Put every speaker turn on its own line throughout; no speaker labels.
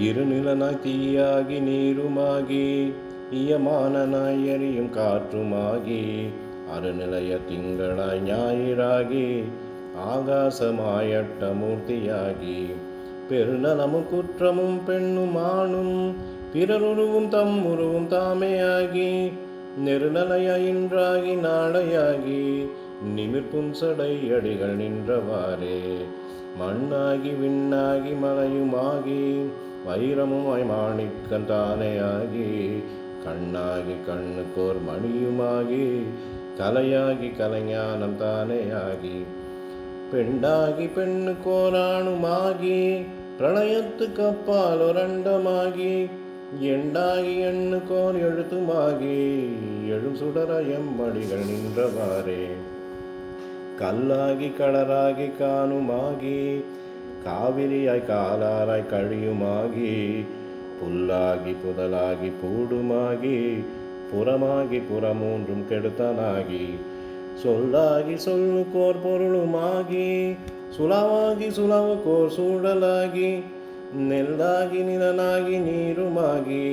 இருநிலனாய் தீயாகி நீருமாகி இயமானனாய் எரியும் காற்றுமாகி அருநிலைய திங்களாய் ஞாயிறாகி ஆகாசமாயட்ட மூர்த்தியாகி. பெருநலமும் குற்றமும் பெண்ணும் ஆணும் பிறருருவும் தம் உருவும் தாமேயாகி நெருநலையின்றாகி நாளையாகி நிமிர்ப்பும் சடை அடிகள் நின்றவாறே. மண்ணாகி விண்ணாகி மலையுமாகி வைரமுமாய் மாணிக்கன் தானையாகி கண்ணாகி கண்ணுக்கோர் மணியுமாகி கலையாகி கலைஞானம் தானேயாகி பெண்டாகி பெண்ணுக்கோராணுமாகி பிரளயத்துக்கு அப்பால் ஒரண்டமாகி எண்டாகி எண்ணுக்கோர் எழுத்துமாகி எழும் சுடர எம்மடிகள் நின்றவாறே. கல்லாகி கடராகி காணுமாகி காவிரியாய் காலாராய் கழியுமாகி புல்லாகி புதலாகி பூடுமாகி புறமாகி புறமூன்றும் கெடுத்தனாகி சொல்லாகி சொல்லுக்கோர் பொருளுமாகி சுலாவாகி சுலாவுக்கோர் சூழலாகி நெல்லாகி நிலனாகி நீருமாகி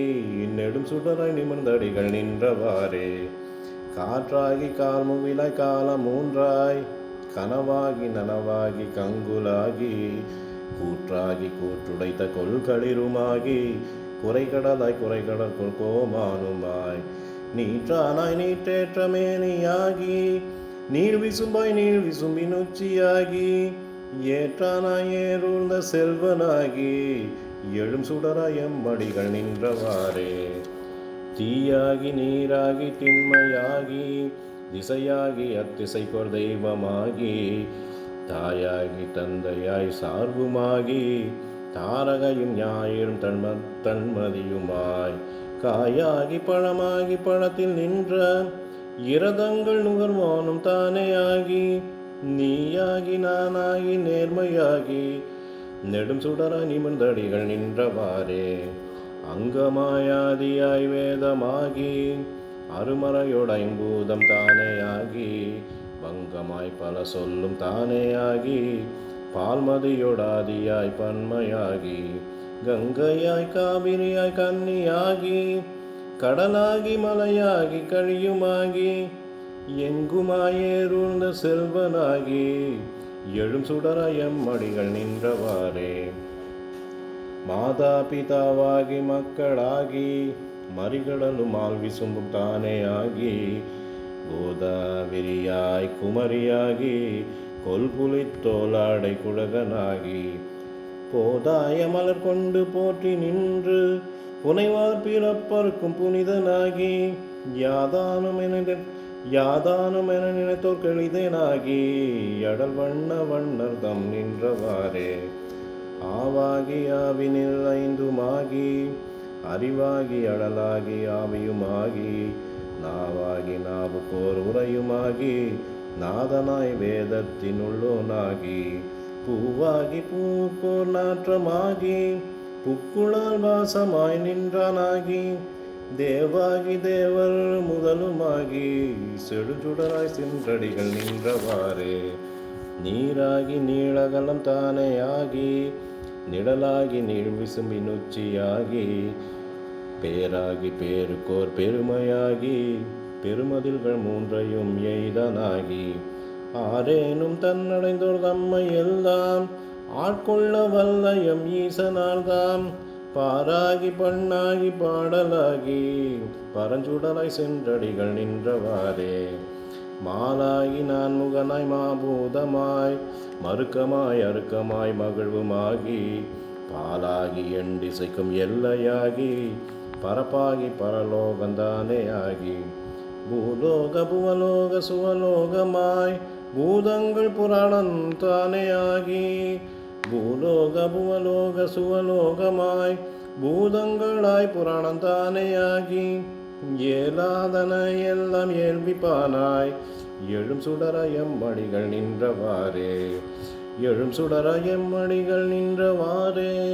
நெடும் சுடராய் நிமிர்ந்தடிகள் நின்றவாறே. காற்றாகி கால் கால்முகிலாய் காலம் மூன்றாய் கனவாகி நனவாகி கங்குலாகி கூற்றாகி கூற்றுடைத்த கொள்களிருமாகி குறைகடலாய் குறைகடல் கோமானுமாய். நீற்றானாய் நீற்றேற்ற மேனியாகி நீர் விசும்பாய் நீர் விசும்பின் உச்சியாகி ஏற்றானாய் ஏறுந்த செல்வனாகி எழும் சுடராய் எம்மடிகள் நின்றவாறே. தீயாகி நீராகி திண்மையாகி திசையாகி அத்திசைக்கொர் தெய்வமாகி தாயாகி தந்தையாய் சார்புமாகி தாரகையும் ஞாயிறும் தன்ம தன்மதியுமாய். காயாகி பழமாகி பழத்தில் நின்ற இரதங்கள் நுகர்வானும் தானேயாகி நீயாகி நானாகி நேர்மையாகி நெடும் சுடர நிமிர்ந்தடிகள் நின்றவாறே. அங்கமாயாதியாய் வேதமாகி அருமறையோடைம்பூதம் தானேயாகி பங்கமாய் பல சொல்லும் தானேயாகி பால்மதியோடாதியாய் பன்மையாகி கங்கையாய் காவிரியாய் கன்னியாகி கடலாகி மலையாகி கழியுமாகி எங்குமாயேருந்த செல்வனாகி எழும் சுடராயம் மடிகள் நின்றவாறே. மாதா பிதாவாகி மக்களாகி மறிகடலும் மால் விசும்பும் தானே ஆகி கோதாவிரியாய் குமரியாகி கொல்புலி தோலாடை குழகனாகி போதாய மலர் கொண்டு போற்றி நின்று புனைவார் பிறப்பருக்கும் புனிதனாகி யாதானும் என யாதானும் என நினைத்தோர் கழிதேனாகி அடல் வண்ண வண்ணர் தம் நின்றவாறே. ஆவாகி ஆவினில் ஐந்துமாகி அறிவாகி அடலாகி ஆவியுமாகி நாவாகி நாவுக்கோர் உரையுமாகி நாதனாய் வேதத்தினுள்ளோனாகி பூவாகி பூக்கோர் நாற்றமாகி புக்குளால் வாசமாய் நின்றானாகி தேவாகி தேவர் முதலுமாகி செடுசுடராய் சென்றடிகள் நின்றவாறே நீராகி நீளகலம் தானேயாகி நிழலாகி நீள் விசும்பின் உச்சியாகி பேராகி பேருக்கோர் பெருமையாகி பெருமதில்கள் மூன்றையும் எய்தனாகி. ஆரேனும் தன்னடைந்தோர் தம்மை எல்லாம் ஆட்கொள்ள வல்லயம் ஈசனால்தாம் பாராகி பண்ணாகி பாடலாகி பரஞ்சுடலாய் சென்றடிகள் நின்றவாறே. மாலாகி நான் முகனாய் மாபூதமாய் மறுக்கமாய் அறுக்கமாய் மகிழ்வுமாகி பாலாகி எண்டிசைக்கும் எல்லையாகி பரப்பாகி பரலோகந்தானே ஆகி. பூலோக புவலோக சுவலோகமாய் பூதங்கள் புராணந்தானே ஆகி. பூலோக புவலோக சுவலோகமாய் பூதங்களாய் புராணந்தானே ஆகி. ஏலாதன எல்லாம் ஏழ்விப்பானாய். எழும் சுடர எம்மடிகள் நின்றவாறே. எழும் சுடர எம்மடிகள் நின்றவாறே.